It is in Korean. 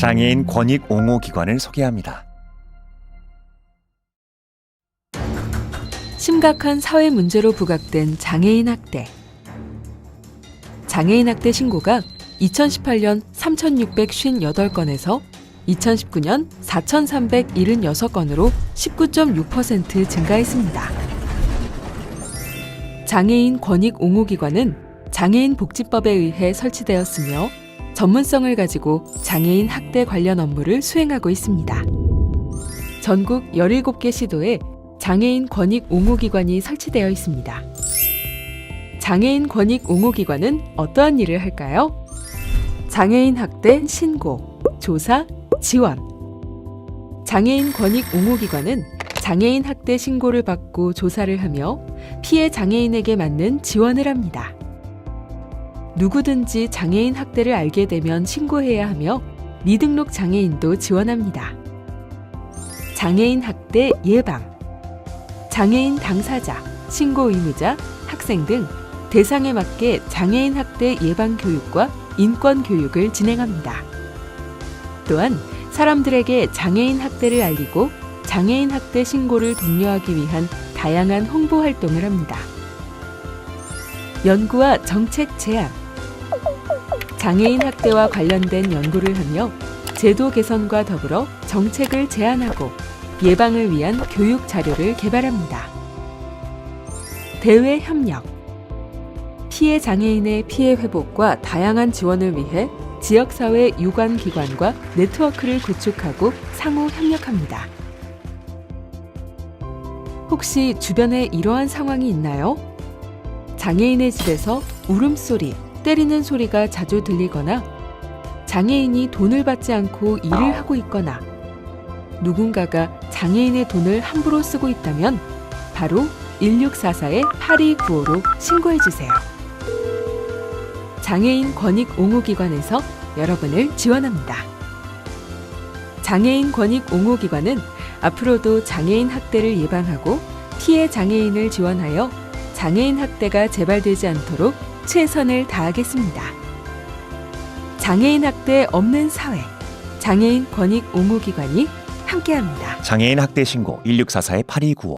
장애인 권익 옹호 기관을 소개합니다. 심각한 사회 문제로 부각된 장애인 학대. 장애인 학대 신고가 2018년 3,658건에서 2019년 4,376건으로 19.6% 증가했습니다. 장애인 권익 옹호 기관은 장애인 복지법에 의해 설치되었으며 전문성을 가지고 장애인 학대 관련 업무를 수행하고 있습니다. 전국 17개 시도에 장애인 권익 옹호 기관이 설치되어 있습니다. 장애인 권익 옹호 기관은 어떠한 일을 할까요? 장애인 학대 신고, 조사, 지원. 장애인 권익 옹호 기관은 장애인 학대 신고를 받고 조사를 하며 피해 장애인에게 맞는 지원을 합니다. 누구든지 장애인 학대를 알게 되면 신고해야 하며 미등록 장애인도 지원합니다. 장애인 학대 예방. 장애인 당사자, 신고 의무자, 학생 등 대상에 맞게 장애인 학대 예방 교육과 인권 교육을 진행합니다. 또한 사람들에게 장애인 학대를 알리고 장애인 학대 신고를 독려하기 위한 다양한 홍보 활동을 합니다. 연구와 정책 제안. 장애인 학대와 관련된 연구를 하며 제도 개선과 더불어 정책을 제안하고 예방을 위한 교육 자료를 개발합니다. 대외 협력. 피해 장애인의 피해 회복과 다양한 지원을 위해 지역사회 유관 기관과 네트워크를 구축하고 상호 협력합니다. 혹시 주변에 이러한 상황이 있나요? 장애인의 집에서 울음소리, 때리는 소리가 자주 들리거나 장애인이 돈을 받지 않고 일을 하고 있거나 누군가가 장애인의 돈을 함부로 쓰고 있다면 바로 1644-8295로 신고해 주세요. 장애인 권익 옹호 기관에서 여러분을 지원합니다. 장애인 권익 옹호 기관은 앞으로도 장애인 학대를 예방하고 피해 장애인을 지원하여 장애인 학대가 재발되지 않도록 최선을 다하겠습니다. 장애인 학대 없는 사회, 장애인 권익 옹호 기관이 함께합니다. 장애인 학대 신고 1644-8295